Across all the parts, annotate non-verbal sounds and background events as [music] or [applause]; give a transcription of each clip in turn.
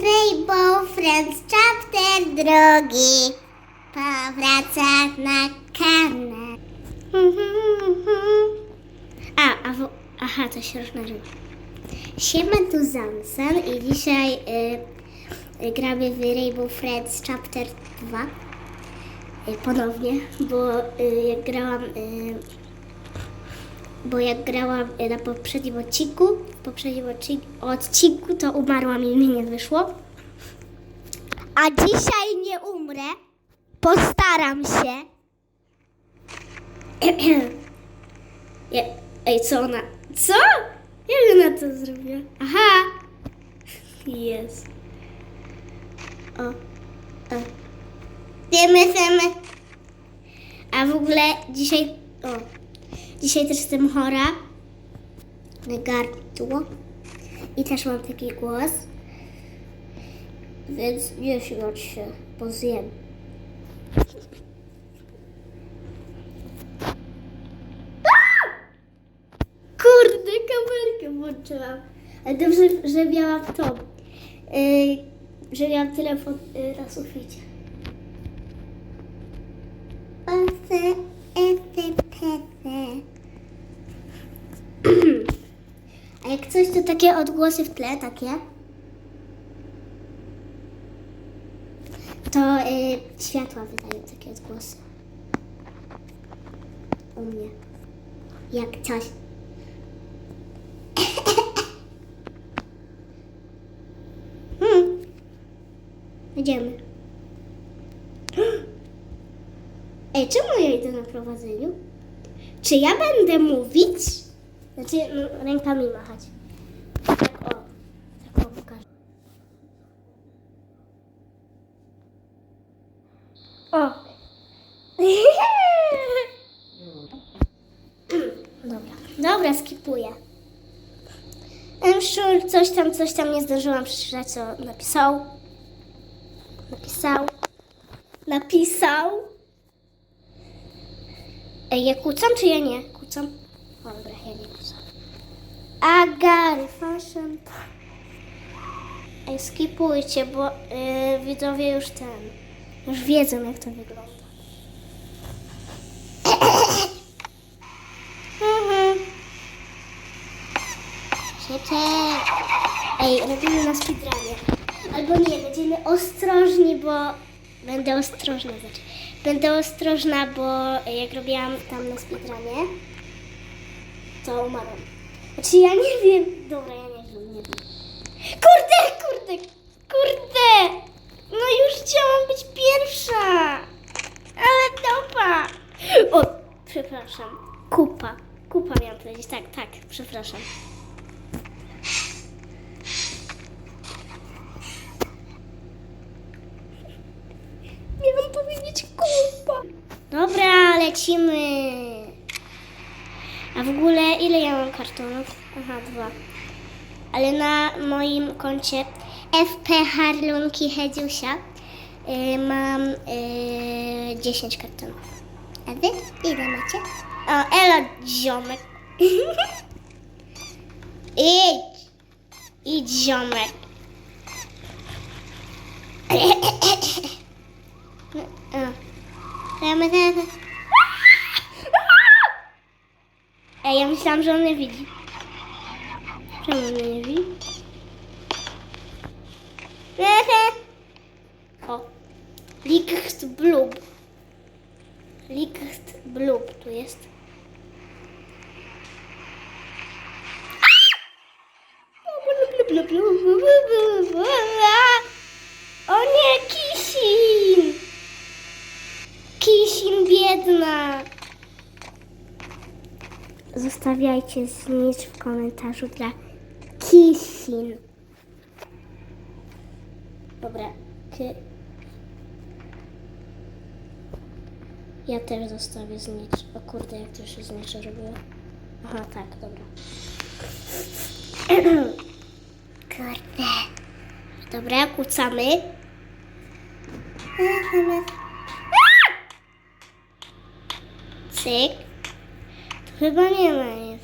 Rainbow Friends Chapter drugi powraca na kanał. A, a w, aha, to się rzeczy. Siema, tu Zamson i dzisiaj y, y, gramy w Rainbow Friends Chapter 2 y, ponownie, bo y, jak grałam y, bo jak grałam y, na poprzednim odcinku, w poprzednim odcinku, to umarłam i mi nie wyszło. A dzisiaj nie umrę. Postaram się. [clears throat] Ej, co ona? Co? Jak ona to zrobiła? Aha! Jest. O. o. Wiemy, wiemy. A w ogóle dzisiaj. O. Dzisiaj też jestem chora. Na gardło. I też mam taki głos. Więc nie śmiać się, bo zjem. Kurde, kamerkę włączyłam. Ale dobrze, że miałam to. Yy, że miałam telefon yy, na suficie. Jak coś, to takie odgłosy w tle, takie. To y, światła wydają takie odgłosy. U mnie. Jak coś. Hmm. Idziemy. [gasps] Ej, czemu ja idę na prowadzeniu? Czy ja będę mówić? Znaczy, rękami machać. Tak o. Tak o, pokażę. O. [laughs] Dobra. Dobra, skipuję. Emszul, coś tam, coś tam nie zdążyłam przeczytać, co napisał. Napisał. Napisał. Ej, ja kłócam, czy ja nie? Kłócam? Ja nie kłócam. Agary fashion. Ej, skipujcie, bo yy, widzowie już ten, już wiedzą, jak to wygląda. Mhm. Siecie. Ej, robimy na speedrunie. Albo nie, będziemy ostrożni, bo... Będę ostrożna, znaczy. Będę ostrożna, bo jak robiłam tam na speedrunie, to umarłam. Znaczy ja nie wiem. Dobra, ja nie wiem, nie wiem. Kurde, kurde, kurde! No już chciałam być pierwsza! Ale dopa! O, przepraszam. Kupa. Kupa miałam powiedzieć. Tak, tak, przepraszam. Miałam powiedzieć kupa. Dobra, lecimy. A w ogóle ile ja mam kartonów? Aha, dwa. Ale na moim koncie FP Harlunki Hedziusia y, mam y, 10 kartonów. A wy ile macie? O, Ela ziomek. [laughs] Idź. Idź ziomek. [laughs] No, o. Ej, ja myślałam, że on mnie widzi. Czemu on nie widzi? [laughs] O. Licht blub. Licht blub tu jest. O nie, Kisin! Kisin biedna! Zostawiajcie znicz w komentarzu dla Kisin. Dobra. Ty... Ja też zostawię znicz. O kurde, jak to się znicz robiło. Aha, tak, dobra. [clears throat] Kurde. Dobra, kłócamy. Cyk. Chyba nie ma nic.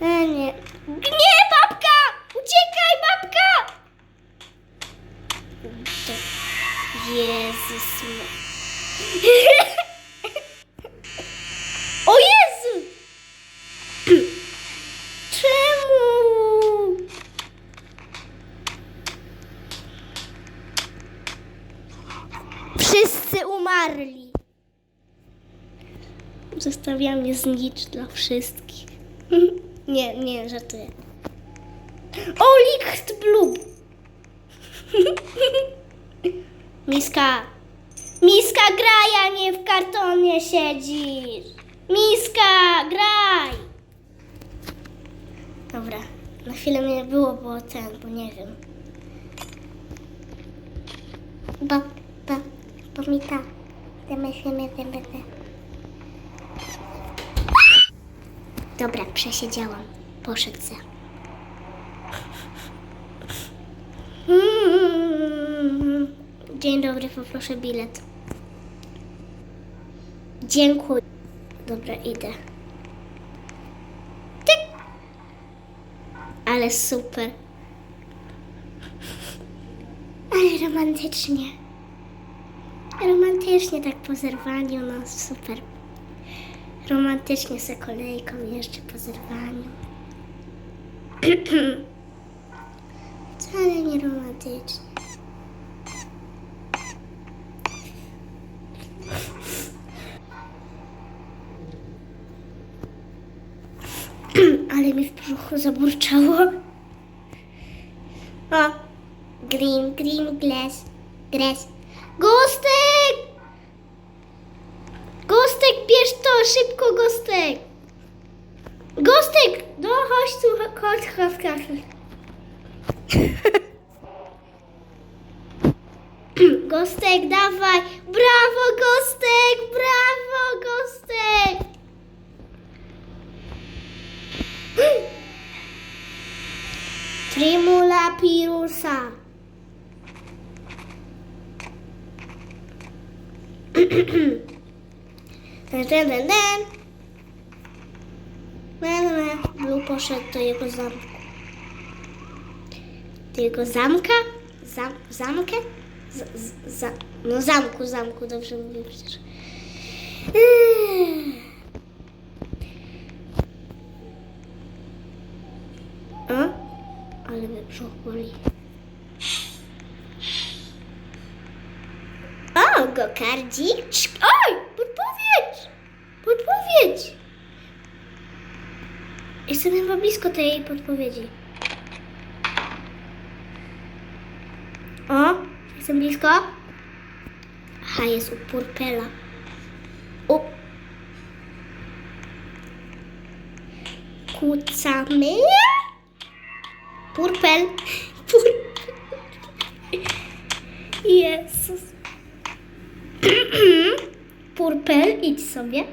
E, nie. Nie, babka! Uciekaj, babka! Jezus. [laughs] O Jezu! Czemu? Wszyscy umarli. Zostawiam je znicz dla wszystkich. [laughs] nie, nie, żartuję. O, Lichtblub! [laughs] Miska. Miska, graj, a nie w kartonie siedzisz. Miska, graj! Dobra, na chwilę mnie nie było, bo ten, bo nie wiem. Bo, bo, bo mi ta, te myśli mnie będę. Dobra, przesiedziałam. Poszedł se. Dzień dobry, poproszę bilet. Dziękuję. Dobra, idę. Tyk. Ale super. Ale romantycznie. Romantycznie tak po zerwaniu, no super. Romantycznie se kolejką jeszcze po zerwaniu. [clears throat] Wcale nie romantycznie. [clears throat] Ale mi w brzuchu zaburczało. O, green, green glass, grass. Gostek! Gostek, bierz to, szybko, Gostek! Gostek, no chodź tu, chodź, chodź, chodź. [clears throat] Gostek, dawaj! Brawo, Gostek! Brawo, Gostek! [clears throat] Trimula pirusa. [clears throat] Na. Blue poszedł do jego zamku. Do jego zamka? Zam, zamkę? Z, z, za, no zamku, zamku, dobrze mówię przecież. A? Ale mnie brzuch boli. O, gokardzik. Oj, podpowiedź! Podpowiedź! Jestem chyba blisko tej podpowiedzi. O, jestem blisko. Aha, jest u Purpela. U. Kucamy. Purpel. Purpel. [laughs] Jezus. [clears throat] Purpel, idź sobie.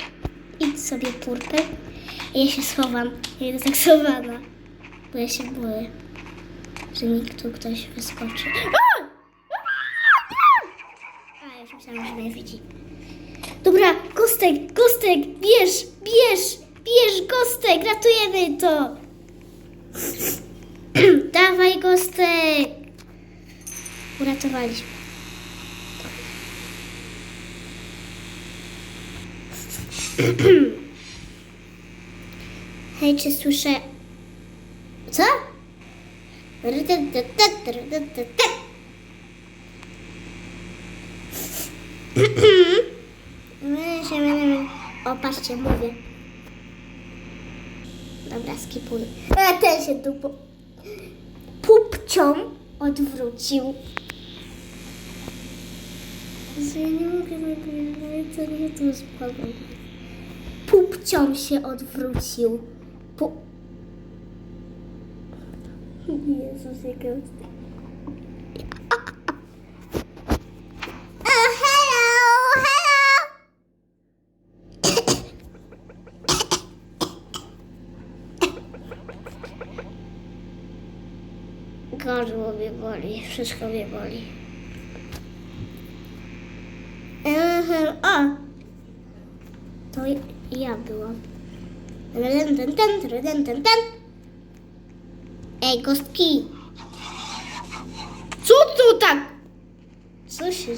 Idź sobie, Purpel. Ja się schowam. Ja jestem tak schowana. Bo ja się boję, że mi tu ktoś wyskoczy. A! A, już myślałam, że mnie widzi. Dobra, Kostek, Kostek, bierz, bierz, bierz, Kostek, ratujemy to. [clears throat] Dawaj, Kostek. Uratowaliśmy. [clears throat] Hej, czy słyszę... Co? [clears throat] O, patrzcie, mówię. Dobra, skipuj. A ten się tu pupcią odwrócił. Ja nie mogę co spadło. Pupcią się odwrócił. Pu... Jezus, hello! Gardło mnie boli, wszystko mnie boli. To ja byłam. Ten, ten, ten, ten, ten. Ej, kostki! Co tu tak? Co się...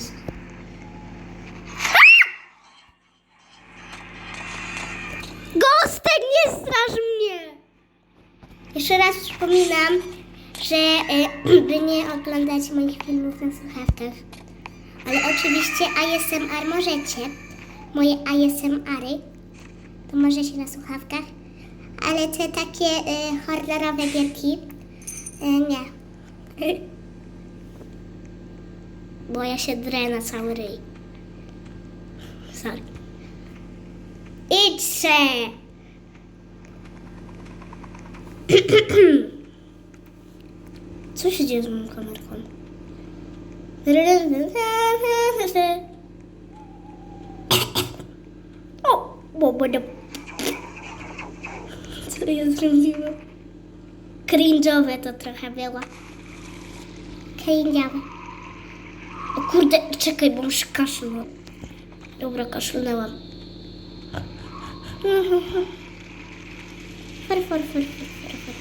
Gostek, nie straż mnie! Jeszcze raz przypominam, że e, [clears throat] by nie oglądać moich filmów na słuchawkach. Ale oczywiście ASMR możecie. Moje ASMR-y to może się na słuchawkach. Ale te takie y, horrorowe gierki y, nie. [laughs] Bo ja się drę na cały ryj. Sorry. Idź se! [clears throat] Co się dzieje z moją kamerką? [laughs] O! Bo, ja zrobiłam? Cringe'owe to trochę było. Cringe'owe. O kurde, czekaj, bo muszę kaszlnąć. Dobra, kaszlnęłam. Far, far, far, far, far, far.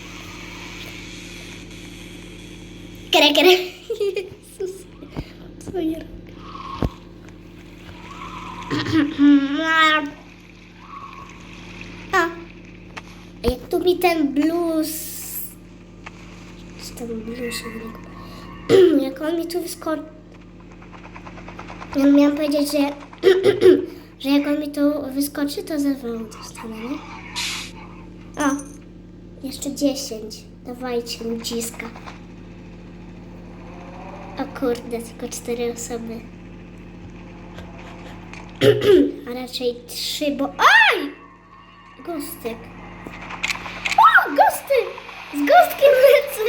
Kere, kere. Jezus, co ja robię? Jak tu mi ten blues... Co tam blues Jak on mi tu [clears throat] wyskoczy... Ja miałam powiedzieć, że... [clears throat] że jak on mi tu wyskoczy, to zawału dostanę, nie? O, jeszcze 10. Dawajcie ludziska. O kurde, tylko cztery osoby. [clears throat] A raczej trzy, bo... Aj! Gostek. Z gostkiem lecę!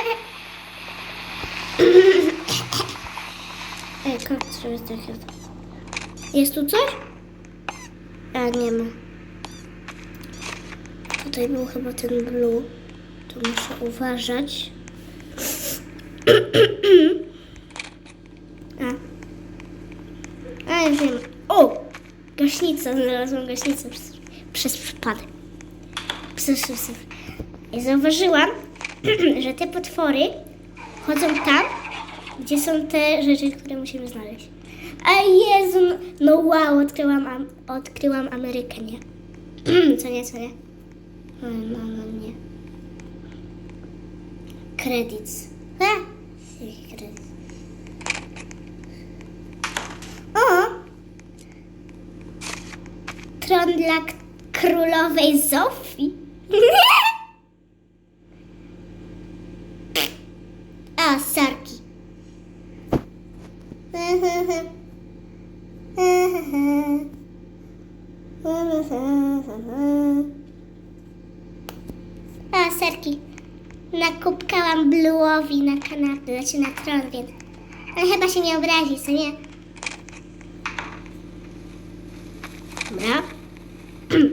Ej, kurde, żeby trochę... Jest tu coś? A, nie ma. Tutaj był chyba ten blue. Tu muszę uważać. A. A, ja wiem. O! Gaśnica. Znalazłam gaśnicę przez, przez przypadek. Przez, przez, I zauważyłam, [clears throat] że te potwory chodzą tam, gdzie są te rzeczy, które musimy znaleźć. A Jezu, no, wow, odkryłam, am, odkryłam Amerykę, nie? [clears throat] co nie, co nie? No, no, no nie. Kredyt. A! Jaki kredyt? O! Tron dla królowej Zofii. [laughs] A, sarki. A, serki. Nakupkałam Blue'owi na kanapę, znaczy na tron, więc... Ale chyba się nie obrazi, co nie? Dobra. [clears throat]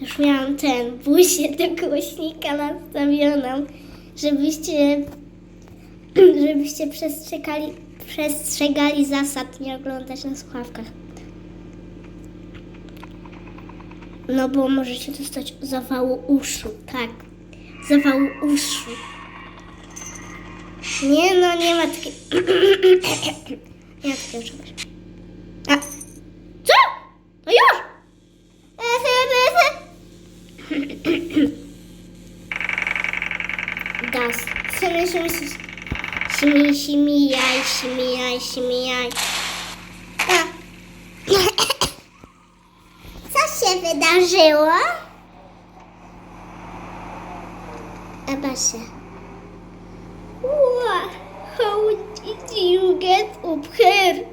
Już miałam ten buzię do głośnika nastawioną, żebyście, [clears throat] żebyście przestrzegali, przestrzegali zasad nie oglądać na słuchawkach. No bo możecie dostać zawału uszu, tak. Zawału uszu. Nie no, nie ma takiej... nie ma takiego czegoś. A! Co? No już! [clears throat] Das. Simi, simi, simi, simi, jaj, simi, jaj, simi, jaj. A. Co się wydarzyło? Abasia. What? How did you get up here?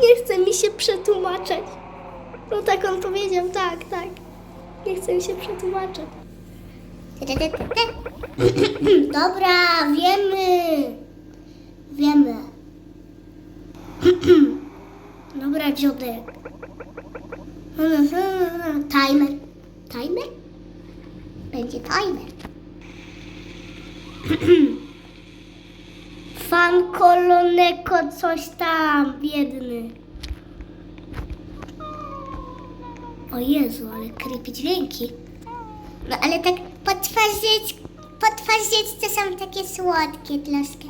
Nie chce mi się przetłumaczać. No tak on powiedział, tak, tak. Nie chce mi się przetłumaczać. [coughs] Dobra, wiemy. Wiemy. [coughs] Dobra, dziodek. [coughs] Timer. Timer? Będzie timer. Fan koloneko coś tam, biedny. O Jezu, ale creepy dźwięki. No ale tak potworzyć, potworzyć to są takie słodkie troszkę.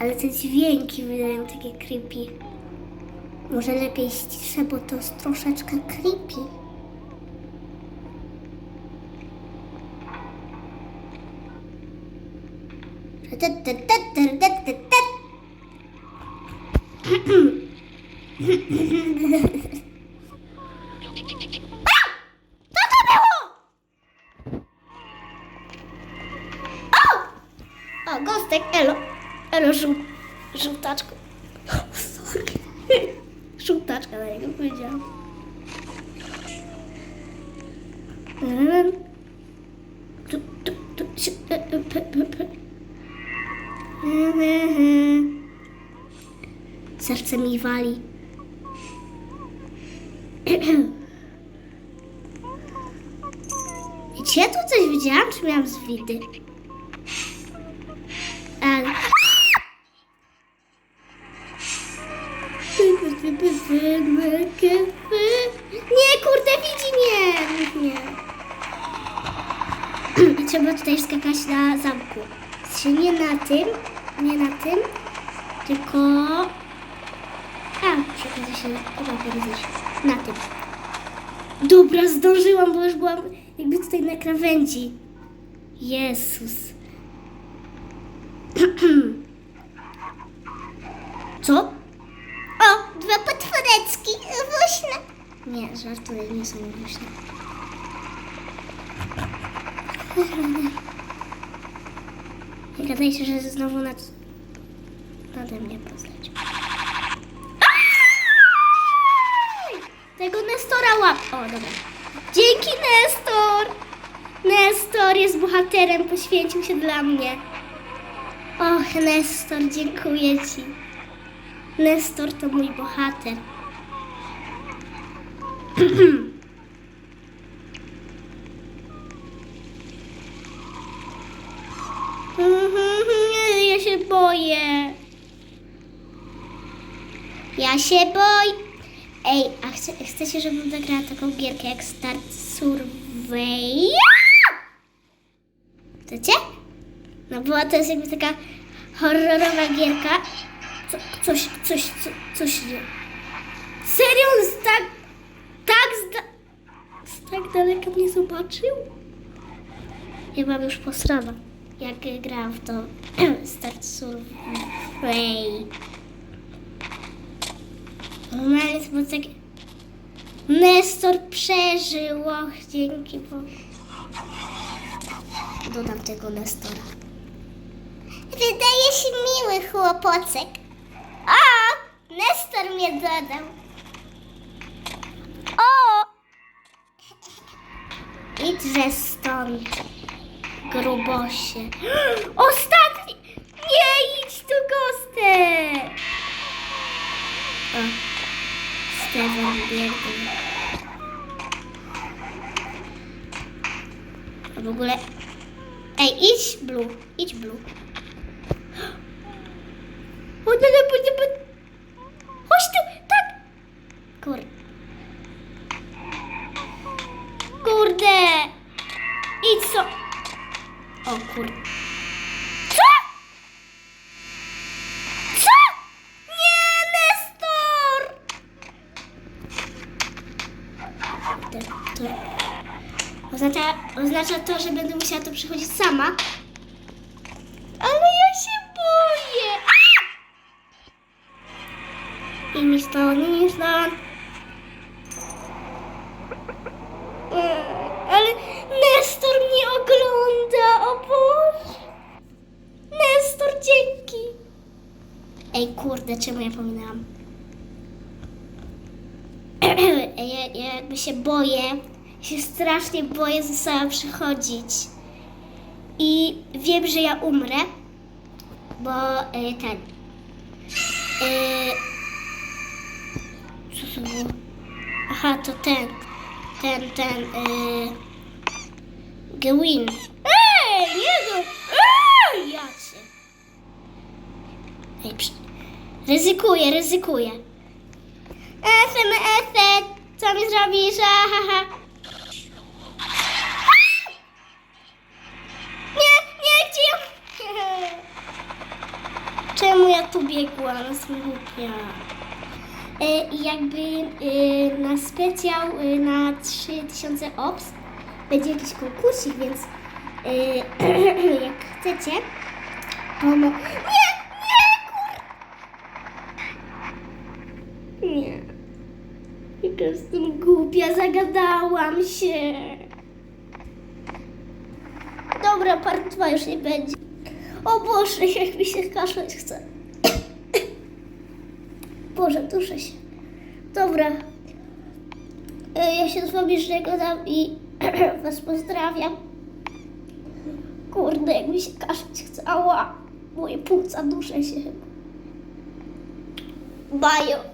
Ale te dźwięki wydają takie creepy. Może lepiej ściszę, bo to jest troszeczkę creepy. [clears throat] [clears throat] Serce mi wali. [clears throat] Czy ja tu coś widziałam, czy miałam zwidy? Ale... nie na tym, tylko... A, przekażę się chyba powiedzieć. Na tym. Dobra, zdążyłam, bo już byłam jakby tutaj na krawędzi. Jezus. [clears throat] Co? O, dwa potworeczki, wośne. Nie, żartuję, nie są wośne. Nie gadajcie, że znowu nad... nade mnie poznać. Tego Nestora łap... O, dobra. Dzięki, Nestor! Nestor jest bohaterem, poświęcił się dla mnie. Och, Nestor, dziękuję Ci. Nestor to mój bohater. [clears throat] Ja się boję. Ja się boję. Ej, a chce, chcecie, żebym zagrała taką gierkę jak Start Survey? Chcecie? No bo to jest jakby taka horrorowa gierka. Co, coś, coś, co, coś nie. Serio? On tak, tak, z, da, z tak daleka mnie zobaczył? Ja byłam już posrana, jak grałam w to [clears throat] Start Survey. Normalnie to było takie... Nestor przeżył, och, dzięki Bogu. Dodam tego Nestora. Wydaje się miły chłopocek. O, Nestor mnie dodał. O! Idźże stąd, grubosie. [gasps] Ostatni! A w ogóle... Ej, idź, Blue. Idź, Blue. O, nie, nie, nie, nie. Chodź tu, tak. Kur... Kurde. Idź co... O, kurde. Co? Co? Nie, Nestor! To, oznacza, oznacza to, że będę musiała to przechodzić sama. Ale ja się boję. A! I mi stąd, i mi stąd. Mm, Ale Nestor mnie ogląda, o Boże. Nestor, dzięki. Ej, kurde, czemu ja pominęłam? ja, ja jakby się boję, się strasznie boję ze sobą przychodzić. I wiem, że ja umrę, bo y, ten. Y, co to było? Aha, to ten. Ten, ten. Y, Gewin. Ej, nie go! Ej, ja cię. Ej, przy... Ryzykuję, ryzykuję. Efek, co mi zrobisz? Nie, nie, gdzie. [laughs] Czemu ja tu biegłam? Smutnia. E, I jakby e, na specjał e, na 3000 OPS będzie jakiś konkursik, więc e, [clears throat] jak chcecie, to Nie, nie, kur... Nie. Jestem głupia, zagadałam się. Dobra, part 2 już nie będzie. O Boże, jak mi się kaszleć chce. [coughs] Boże, duszę się. Dobra. E, Ja się z wami żegnam i [coughs] was pozdrawiam. Kurde, jak mi się kaszleć chce. Ała, moje płuca duszę się. Bajo.